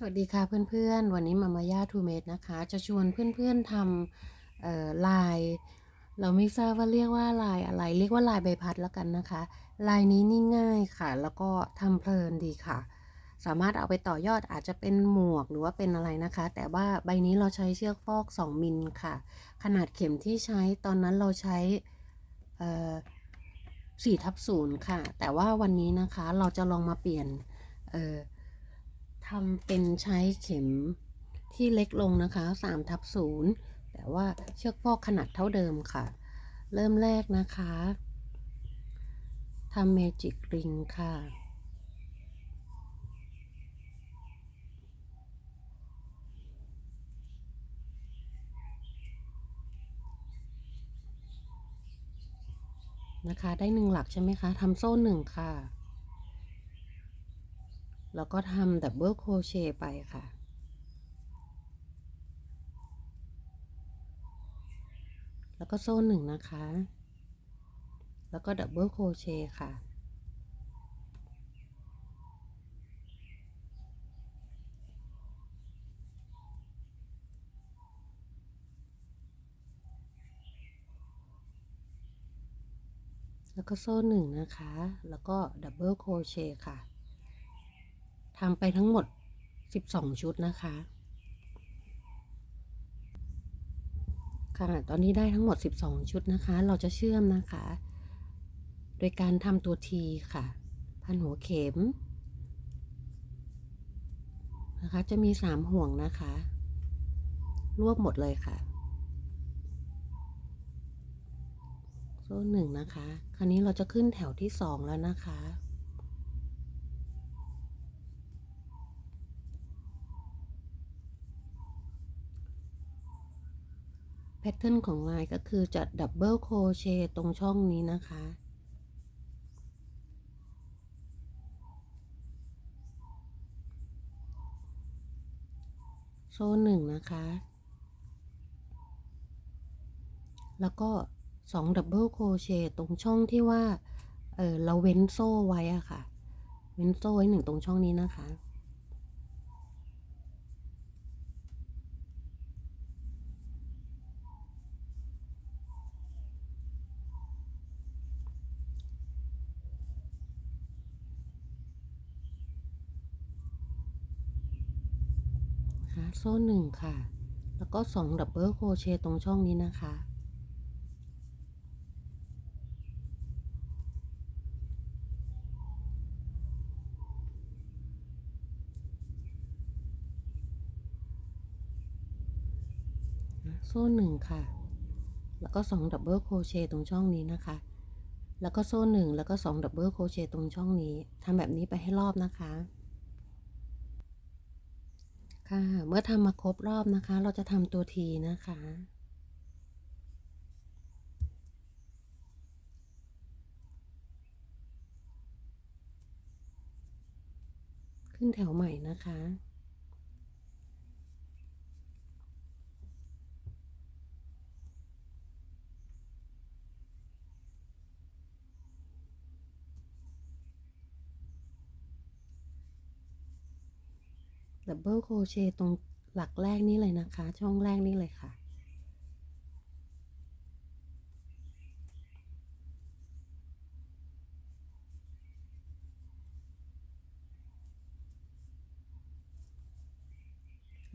สวัสดีค่ะเพื่อนๆ วันนี้มามาย่าทูเมดนะคะ จะชวนเพื่อนๆทำลาย เราไม่ทราบว่าเรียกว่าลายอะไร เรียกว่าลายใบพัดแล้วกันนะคะ ลายนี้นี่ง่ายค่ะ แล้วก็ทำเพลินดีค่ะ สามารถเอาไปต่อยอดอาจจะเป็นหมวกหรือว่าเป็นอะไรนะคะ แต่ว่าใบนี้เราใช้เชือกฟอก 2 มิลค่ะ ขนาดเข็มที่ใช้ตอนนั้นเราใช้เอ่อ4ทับศูนย์ค่ะ แต่ว่าวันนี้นะคะเราจะลองมาเปลี่ยนเออ ทำเป็นใช้เข็มที่เล็กลงนะคะ3ทับ0แต่ว่าเชือกฟอกขนาดเท่าเดิมค่ะ เริ่มแรกนะคะทำเมจิกริงค่ะนะคะ ได้หนึ่งหลักใช่ไหมคะทำโซ่หนึ่งค่ะ แล้วก็ทำดับเบิลโครเชต์ไปค่ะ แล้วก็โซ่หนึ่งนะคะ แล้วก็ดับเบิลโครเชต์ค่ะ แล้วก็โซ่หนึ่งนะคะ แล้วก็ดับเบิลโครเชต์ค่ะ ทำไปทั้งหมด 12 ชุดนะคะ ค่ะ ตอนนี้ได้ทั้งหมด 12 ชุดนะคะ เราจะเชื่อมนะคะ โดยการทำตัวทีค่ะ พันหัวเข็ม นะคะ จะมี 3 ห่วงนะคะ รวบหมดเลยค่ะ โซ่หนึ่งนะคะ คราวนี้เราจะขึ้นแถวที่ 2 แล้วนะคะ ทเทิร์นของลายก็คือจะดับเบิลโครเชต์ตรงช่องนี้นะคะ โซ่หนึ่งนะคะ แล้วก็สองดับเบิลโครเชต์ตรงช่องที่ว่า เออเราเว้นโซ่ไว้อะค่ะ เว้นโซ่ไว้หนึ่งตรงช่องนี้นะคะ โซ่หนึ่งค่ะ แล้วก็สองดับเบิลโคเชตตรงช่องนี้นะคะ โซ่หนึ่งค่ะ แล้วก็สองดับเบิลโคเชตตรงช่องนี้นะคะ แล้วก็โซ่หนึ่งแล้วก็สองดับเบิลโคเชตตรงช่องนี้ทำแบบนี้ไปให้รอบนะคะ ค่ะ เมื่อทำมาครบรอบนะคะ เราจะทำตัวทีนะคะ ขึ้นแถวใหม่นะคะ ดับเบิลโครเชต์ตรงหลักแรกนี่เลยนะคะ ช่องแรกนี่เลยค่ะ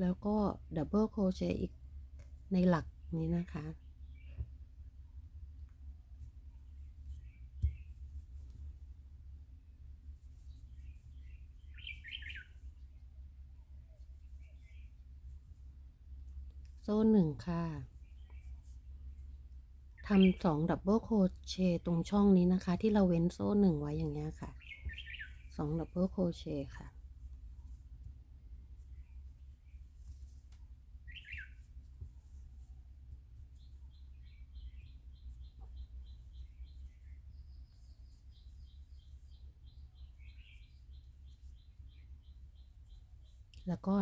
แล้วก็ดับเบิลโครเชต์อีกในหลักนี้นะคะ โซ่หนึ่งค่ะทำสองดับเบิลโคเชต์ตรงช่องนี้นะคะ ที่เราเว้นโซ่หนึ่งไว้อย่างเงี้ยค่ะสองดับเบิลโคเชต์ค่ะ แล้วก็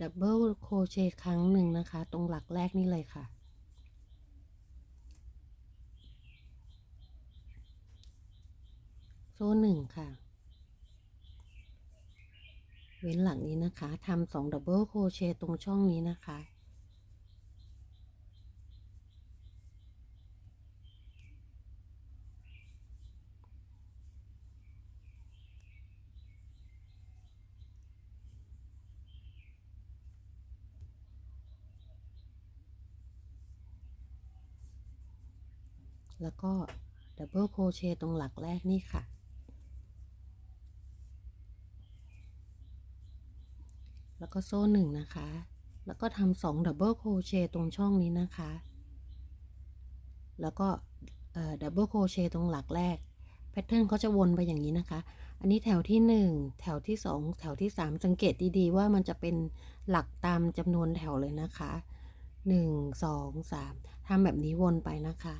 ดับเบิลโครเชต์ครั้งหนึ่งนะคะ ตรงหลักแรกนี่เลยค่ะ โซ่หนึ่งค่ะ เว้นหลังนี้นะคะทำสองดับเบิลโครเชต์ตรงช่องนี้นะคะ แล้วก็ดับเบิลโครเชต์ตรงหลักแรกนี่ค่ะ แล้วก็โซ่หนึ่งนะคะ แล้วก็ทำสองดับเบิลโครเชต์ตรงช่องนี้นะคะ แล้วก็ดับเบิลโครเชต์ตรงหลักแรก แพทเทิร์นเขาจะวนไปอย่างนี้นะคะ อันนี้แถวที่ 1 แถวที่ 2 แถวที่ 3 สังเกตดีๆ ว่ามันจะเป็นหลักตามจำนวนแถวเลยนะคะ 1 2 3ทำแบบนี้วนไปนะคะ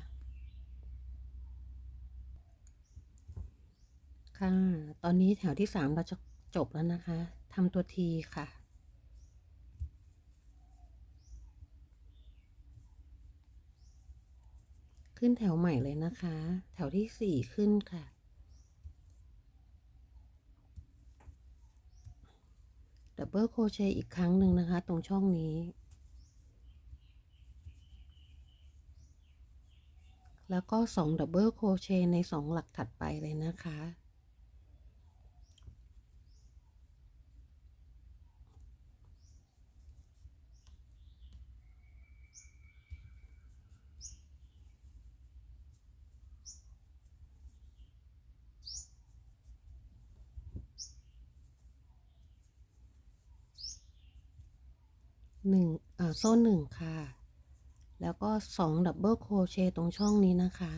ค่ะ ตอนนี้แถวที่3เราจะจบแล้วนะคะ ทำตัวทีค่ะ ขึ้นแถวใหม่เลยนะคะ แถวที่4ขึ้นค่ะ ดับเบิลโคเชต์อีกครั้งหนึ่งนะคะ ตรงช่องนี้ แล้วก็2ดับเบิลโคเชต์ใน2หลักถัดไปเลยนะคะ หนึ่งอ่าโซ่หนึ่งค่ะ แล้วก็สองดับเบิลโครเชต์ตรงช่องนี้นะคะ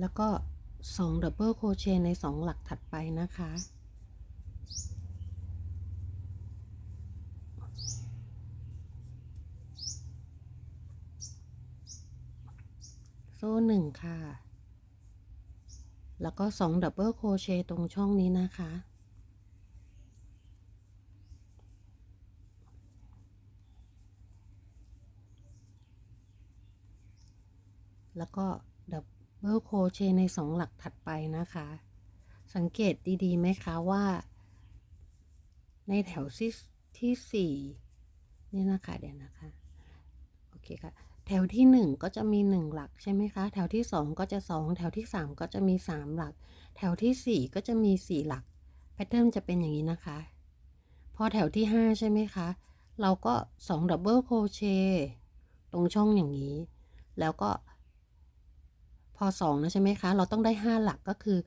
แล้วก็สองดับเบิลโครเชต์ในสองหลักถัดไปนะคะ โซ่หนึ่งค่ะ แล้วก็สองดับเบิลโครเชต์ตรงช่องนี้นะคะ แล้วก็ดับเบิลโครเชต์ในสองหลักถัดไปนะคะ สังเกตดีๆไหมคะว่า ในแถวที่ที่สี่นี่นะคะเดี๋ยวนะคะ โอเคค่ะ แถวที่หนึ่งก็จะมีหนึ่งหลักใช่ไหมคะ แถวที่สองก็จะสองแถวที่สามก็จะมีสามหลัก แถวที่สี่ก็จะมีสี่หลัก แพทเทิร์นจะเป็นอย่างนี้นะคะ พอแถวที่ห้าใช่ไหมคะ เราก็สองดับเบิลโครเชต์ตรงช่องอย่างนี้ แล้วก็ พอสองนะใช่ไหมคะ เราต้องได้ห้าหลักก็คือ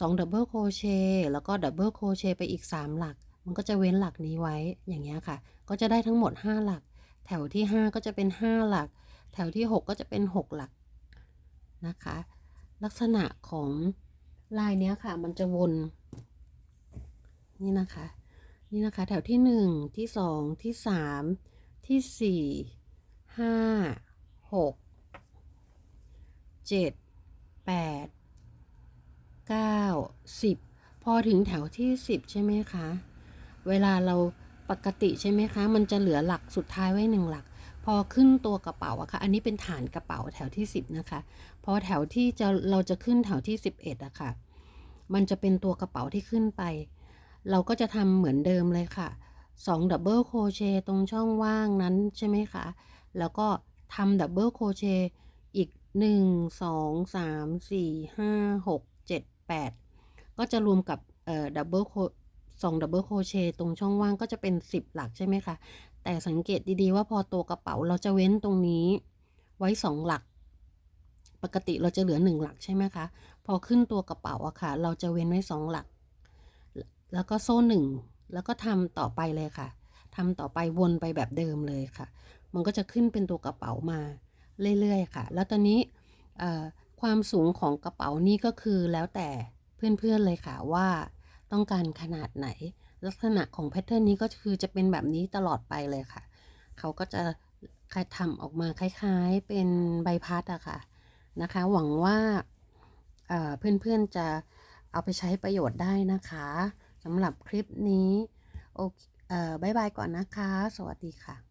สองดับเบิลโครเชต์แล้วก็ดับเบิลโครเชต์ไปอีกสามหลัก มันก็จะเว้นหลักนี้ไว้อย่างเงี้ยค่ะ ก็จะได้ทั้งหมดห้าหลัก แถวที่ 5 ก็จะเป็น 5 หลัก แถวที่ 6 ก็จะเป็น 6 หลักนะคะ ลักษณะของลายเนี้ยค่ะ มันจะวน นี่นะคะ นี่นะคะ แถวที่ 1 ที่ 2 ที่ 3 ที่ 4 5 6 7 8 9 10 พอถึงแถวที่ 10 ใช่ไหมคะ เวลาเรา ปกติใช่ไหมคะ มันจะเหลือหลักสุดท้ายไว้หนึ่งหลัก พอขึ้นตัวกระเป๋าอะค่ะ อันนี้เป็นฐานกระเป๋าแถวที่ 10 นะคะ พอแถวที่จะเราจะขึ้นแถวที่ 11อะค่ะ มันจะเป็นตัวกระเป๋าที่ขึ้นไป เราก็จะทำเหมือนเดิมเลยค่ะ2ดับเบิลโคเชตตรงช่องว่างนั้นใช่ไหมคะ แล้วก็ทำดับเบิลโคเชตอีก 1 2 3 4 5 6 7 8 ก็จะรวมกับดับเบิล สองดับเบิลโคเชต์ตรงช่องว่างก็จะเป็น 10 หลักใช่ไหมคะ แต่สังเกตดีๆว่าพอตัวกระเป๋าเราจะเว้นตรงนี้ไว้ 2 หลัก ปกติเราจะเหลือ 1 หลักใช่ไหมคะ พอขึ้นตัวกระเป๋าอะค่ะ เราจะเว้นไว้ 2 หลัก แล้วก็โซ่หนึ่งแล้วก็ทำต่อไปเลยค่ะทำต่อไปวนไปแบบเดิมเลยค่ะ มันก็จะขึ้นเป็นตัวกระเป๋ามาเรื่อยๆค่ะ แล้วตอนนี้ความสูงของกระเป๋านี่ก็คือแล้วแต่เพื่อนๆเลยค่ะว่า ต้องการขนาดไหน ลักษณะของแพทเทิร์นนี้ก็คือจะเป็นแบบนี้ตลอดไปเลยค่ะ เขาก็จะทำออกมาคล้ายๆเป็นใบพัดอะค่ะนะคะ หวังว่าเพื่อนๆจะเอาไปใช้ประโยชน์ได้นะคะสำหรับคลิปนี้โอเคเอ่อบายบายก่อนนะคะ สวัสดีค่ะ